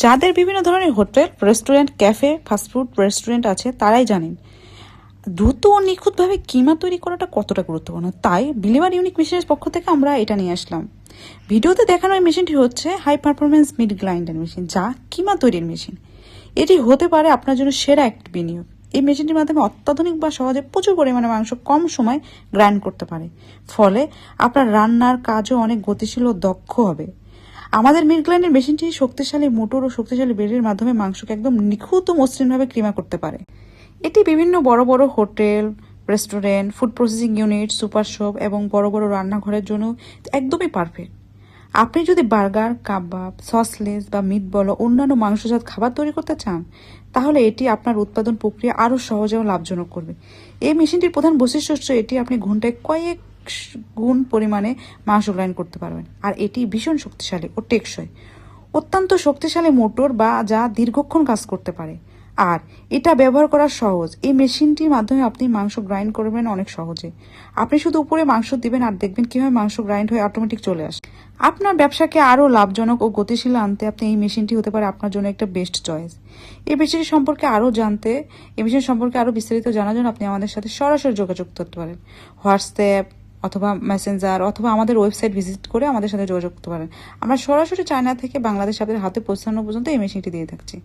যাদের বিভিন্ন ধরনের hotel, restaurant, cafe fast food restaurant আছে, তারাই জানেন, দ্রুত ও নিখুঁতভাবে কিমা তৈরি করাটা কতটা গুরুত্বপূর্ণ। তাই বিলিভার ইউনিক মেশিনের পক্ষ থেকে আমরা এটা নিয়ে আসলাম। ভিডিওতে দেখানো এই মেশিনটি হচ্ছে high performance meat grinder machine যা কিমা তৈরির মেশিন। এটি হতে পারে আপনার জন্য সেরা একটি বিনিয়োগ। এই মেশিনটির মাধ্যমে অত্যাধুনিক বা সহজে প্রচুর পরিমাণে মাংস কম সময় গ্রাইন্ড করতে পারে। ফলে আপনার রান্নার কাজও অনেক গতিশীল ও দক্ষ হবে। আমাদের মিল্ক গ্রাইন্ডার মেশিনটি শক্তিশালী মোটর ও শক্তিশালী ব্লেডের মাধ্যমে মাংসকে একদম নিখুঁত মসৃণভাবে ক্রিমা করতে পারে। এটি বিভিন্ন বড় বড় hotel, restaurant, food processing unit, super shop এবং বড় বড় রান্নাঘরের জন্য একদমই পারফেক্ট। আপনি যদি বার্গার, কাবাব, সসলেস বা মিট বল অন্যান্য মাংসজাত খাবার তৈরি করতে চান, তাহলে এটি আপনার উৎপাদন প্রক্রিয়া আরও সহজে ও লাভজনক করবে। এই মেশিনটির প্রধান বৈশিষ্ট্য হচ্ছে এটি আপনি ঘন্টায় কয়েক গুণ পরিমাণে মাংস গ্রাইন্ড করতে পারবেন। আর এটি ভীষণ শক্তিশালী ও টেকসই। অত্যন্ত শক্তিশালী মোটর বা যা দীর্ঘক্ষণ কাজ করতে পারে। আর এটা ব্যবহার করা সহজ। এই মেশিনটির মাধ্যমে আপনি মাংস গ্রাইন্ড করবেন অনেক সহজে। আপনি শুধু উপরে মাংস দিবেন আর দেখবেন কীভাবে মাংস গ্রাইন্ড হয়ে অটোমেটিক চলে আসে। আপনার ব্যবসাকে আরও লাভজনক ও গতিশীল আনতে আপনি এই মেশিনটি হতে পারে আপনার জন্য একটা বেস্ট চয়েস এই মেশিনটি সম্পর্কে আরও জানতে এই মেশিন সম্পর্কে আরও বিস্তারিত জানার জন্য আপনি আমাদের সাথে সরাসরি যোগাযোগ করতে পারেন। হোয়াটসঅ্যাপ অথবা মেসেঞ্জার অথবা আমাদের ওয়েবসাইট ভিজিট করে আমাদের সাথে যোগাযোগ করতে পারেন। আমরা সরাসরি চায়না থেকে বাংলাদেশ আপনাদের হাতে পৌঁছানো পর্যন্ত এই মেশিনটি দিয়ে থাকছি।